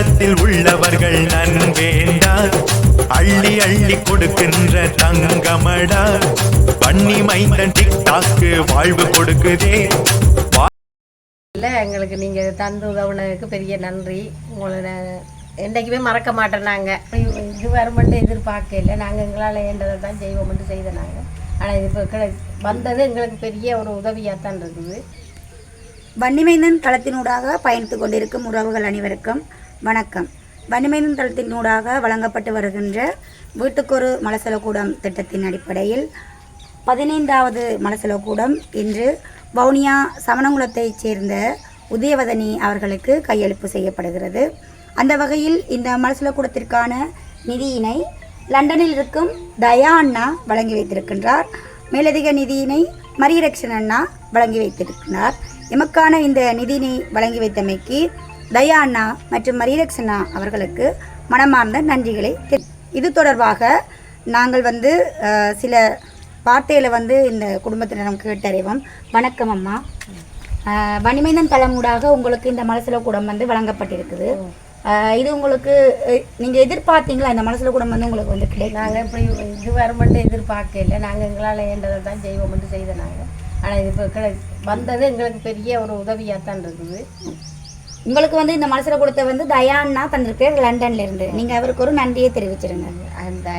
தளத்தில் உள்ளவர்கள் நன்வேண்டா அள்ளி அள்ளி கொடுக்கின்ற தங்கமடா. பண்ணி மைந்தன் டிக்டாக்கு வாழ்வு கொடுக்குதே. இல்லை எங்களுக்கு நீங்கள் தந்து உதவுனதுக்கு பெரிய நன்றி. உங்களை என்றைக்குமே மறக்க மாட்டோம் நாங்கள் இது வருமென்ட்டு எதிர்பார்க்கல. நாங்கள் எங்களால் ஏண்டதை தான் செய்வோம்ட்டு செய்த நாங்கள் ஆனால் இது இப்போ வந்தது எங்களுக்கு பெரிய ஒரு உதவியாக தான் இருக்குது. வன்னிமைந்தன் தளத்தினூடாக பயணித்துக் கொண்டிருக்கும் உறவுகள் அனைவருக்கும் வணக்கம். வன்மையின் தளத்தினூடாக வழங்கப்பட்டு வருகின்ற வீட்டுக்கொரு மலசலக்கூடம் திட்டத்தின் அடிப்படையில் பதினைந்தாவது மலசலக்கூடம் இன்று வவுனியா சமணங்குளத்தைச் சேர்ந்த உதயவதனி அவர்களுக்கு கையளிப்பு செய்யப்படுகிறது. அந்த வகையில் இந்த மலசலக்கூடத்திற்கான நிதியினை லண்டனில் இருக்கும் தயா அண்ணா வழங்கி வைத்திருக்கின்றார். மேலதிக நிதியினை மரியரக்ஷன் அண்ணா வழங்கி வைத்திருக்கிறார். எமக்கான இந்த நிதியினை வழங்கி வைத்தமைக்கு தயா அண்ணா மற்றும் மரியரக்ஷனா அவர்களுக்கு மனமார்ந்த நன்றிகளை இது தொடர்பாக நாங்கள் வந்து சில வார்த்தைகளை வந்து இந்த குடும்பத்தினரிடம் கேட்டறிவோம். வணக்கம் அம்மா. அஹ், வன்னிமைந்தன் தலைமூடாக உங்களுக்கு இந்த மலசில கூடம் வந்து வழங்கப்பட்டிருக்குது. இது உங்களுக்கு அஹ், நீங்க எதிர்பார்த்தீங்களா? இந்த மலசில கூடம் வந்து உங்களுக்கு வந்து கிடைக்கும் நாங்கள் இப்படி இது வருமென்ட்டு எதிர்பார்க்கல. நாங்கள் எங்களால் ஏண்டதை தான் செய்வோம்ட்டு செய்த நாங்கள் ஆனால் இது இப்போ வந்தது எங்களுக்கு பெரிய ஒரு உதவியாக தான் இருக்குது. உங்களுக்கு வந்து இந்த மலசில கூடத்தை வந்து தயான்னா தந்திருக்கார் லண்டன்ல இருந்து. நீங்க அவருக்கு ஒரு நன்றியை தெரிவிச்சிருங்க. அந்த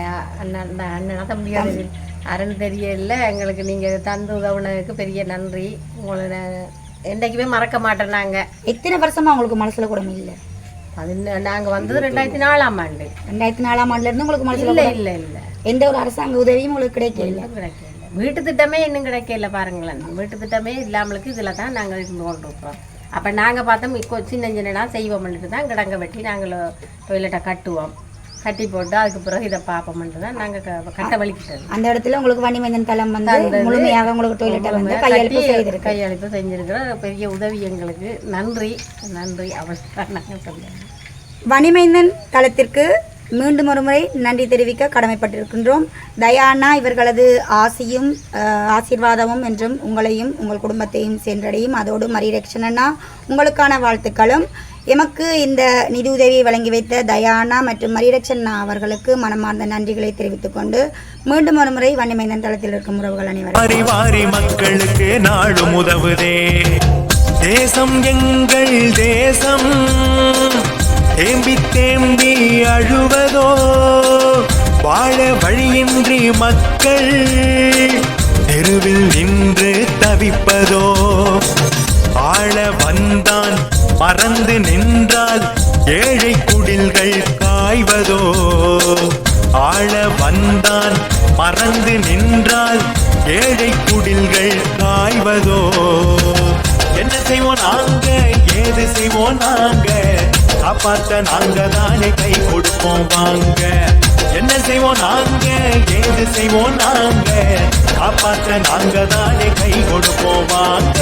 அண்ணன் தம்பியோட அரண் தெரியல. எங்களுக்கு நீங்கள் தந்து உதவுனதுக்கு பெரிய நன்றி. உங்களை என்றைக்குமே மறக்க மாட்டோம் நாங்கள் எத்தனை வருஷமா உங்களுக்கு மலசில கூடம் இல்லை? பதின நாங்கள் வந்தது ரெண்டாயிரத்தி நாலாம் ஆண்டு. ரெண்டாயிரத்தி நாலாம் ஆண்டுல இருந்து உங்களுக்கு மலசில இல்லை இல்லை இல்லை. எந்த ஒரு அரசாங்க உதவியும் உங்களுக்கு கிடைக்கல. கிடைக்கல. வீட்டு திட்டமே இன்னும் கிடைக்கல பாருங்களேன். வீட்டு திட்டமே இல்லாமலுக்கு இதில் தான் நாங்கள் இருந்து கொண்டு இருக்கிறோம் அப்போ நாங்கள் பார்த்தோம் இப்போ சின்ன சின்னனா செய்வோம்னுட்டு தான் கிடங்க வெட்டி நாங்கள் டொய்லெட்டை கட்டுவோம். கட்டி போட்டு அதுக்கு பிறகு இதை பார்ப்போம்ன்ட்டு தான் நாங்கள் கட்ட வலிக்கிட்டது. அந்த இடத்துல உங்களுக்கு வன்னிமைந்தன் தளம் வந்து முழுமையாக உங்களுக்கு டொய்லெட்டை வந்து கையெழுப்பு செய்திருக்கு. கையளிப்பு செஞ்சிருக்கிற பெரிய உதவி எங்களுக்கு. நன்றி. நன்றி. அவசியம் நாங்கள் சொல்லுவோம் வனிமைந்தன் தளத்திற்கு மீண்டும் ஒரு முறை நன்றி தெரிவிக்க கடமைப்பட்டிருக்கின்றோம். தயானா இவர்களது ஆசியும் ஆசீர்வாதமும் என்றும் உங்களையும் உங்கள் குடும்பத்தையும் சென்றடையும். அதோடு மரியரக்ஷனா உங்களுக்கான வாழ்த்துக்களும். எமக்கு இந்த நிதியுதவியை வழங்கி வைத்த தயானா மற்றும் மரியரக்ஷனா அவர்களுக்கு மனமார்ந்த நன்றிகளை தெரிவித்துக் கொண்டு மீண்டும் ஒரு முறை வன்னிமைந்தன் தளத்தில் இருக்கும் உறவுகள் அனைவரும் வாரி மக்களுக்கு நாடும் உதவுதே. தேசம் எங்கள் தேசம். தேம்பி தேம்பி அழுவதோ? வாழ வழியின்றி மக்கள் தெருவில் நின்று தவிப்பதோ? ஆள வந்தான் மறந்து நின்றால் ஏழை குடில்கள் காய்வதோ? ஆள வந்தான் மறந்து நின்றால் ஏழை குடில்கள் காய்வதோ? என்ன செய்வோம் நாங்க? ஏது செய்வோம் நாங்க? காப்பாற்ற நாங்க தானே கை கொடுப்போம் வாங்க. என்ன செய்வோம் நாங்க? ஏது செய்வோம் நாங்க? காப்பாற்ற நாங்க தானே கை கொடுப்போம் வாங்க.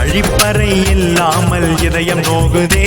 அழிப்பறை இல்லாமல் இதயம் நோகுதே.